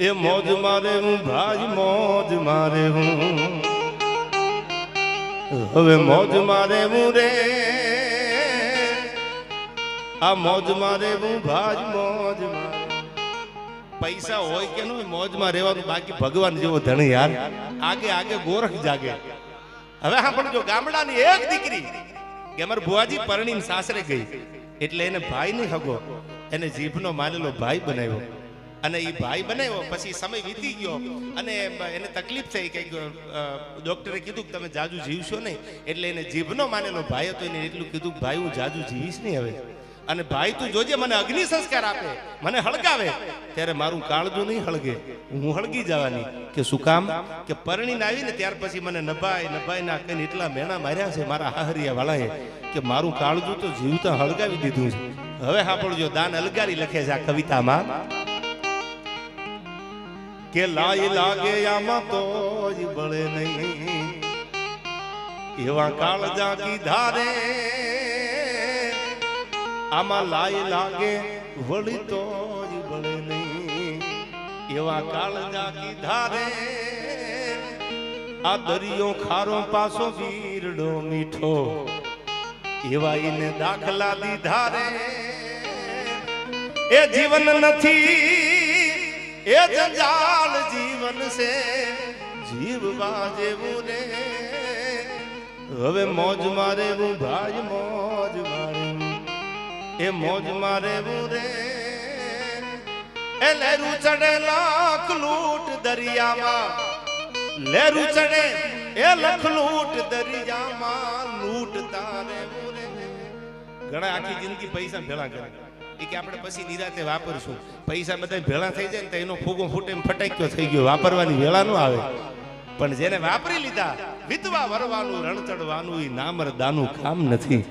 એ મોજ મારે હું, ભાઈ મોજ મારે હું. હવે મોજ મારે હું રે. આ મોજ મારે હું, ભાઈ મોજ પૈસા હોય કે ન મોજમાં રહેવાનું બાકી ભગવાન જેવો ધણી યાર. આગે આગે ગોરખ જાગે. હવે હા, પણ જો ગામડાની એક દીકરી, કે અમારા ભુવાજી પરણીને સાસરે ગઈ, એટલે એને ભાઈ નહીં હગો, એને જીભનો માનેલો ભાઈ બનાવ્યો. અને એ ભાઈ બનાવ્યો, પછી સમય વીતી ગયો અને એને તકલીફ થઈ કે ડોક્ટરે કીધું કે તમે જાજુ જીવશો નહીં. એટલે એને જીભનો માનેલો ભાઈ હતો, એને એટલું કીધું ભાઈ, હું જાજુ જીવીશ નહીં હવે. અને ભાઈ તું જોજે, મને અગ્નિ સંસ્કાર આપે, મને હળગાવે. ત્યારે મારું કાળજું નહીં હળગે. હું હળગી જવાની કે શું કામ? કે પરણીને આવીને ત્યાર પછી મને નભાઈ નભાઈ ના કઈ એટલા મેણા માર્યા છે મારા હાહરિયા વાળાએ કે મારું કાળજું તો જીવતા હળગાવી દીધું છે. હવે સાંભળજો, દાન અલગારી લખે છે આ કવિતામાં. કે લાય લાગે આમાં તો જ બળે નહીં. એવા કાળજા કીધા રે આમાં લાય લાગે, વળી તો જ બળે નહીં. એવા કાળજા કીધા રે આ દરિયો ખારો પાસો વીરડો મીઠો. એવા એને દાખલા દીધા રે એ જીવન નથી. એ જંજાલ જીવન છે જીવવા જેવું ને હવે મોજ મારે ભાઈ, મોજ મારે. એ મોજ મારે હું રે. એ લહેરુ ચડે લાખ લૂટ દરિયામાં. લહેરું ચડે, એ લખ લૂટ દરિયામાં. લૂટ તારે રે. ઘણા આખી જિંદગી પૈસા ભેળા કરે. એ કે આપણે પછી નિરાતે વાપરશું. પૈસા બધા ભેળા થઈ જાય ને તો એનો ફૂગો ફૂટે ફટાક્યો થઈ ગયો. વાપરવાની વેળા ન આવે. પણ જેને વાપરી લીધા, વિધવા વરવાનું રણ ચડવાનું એ નામર દાનું કામ નથી.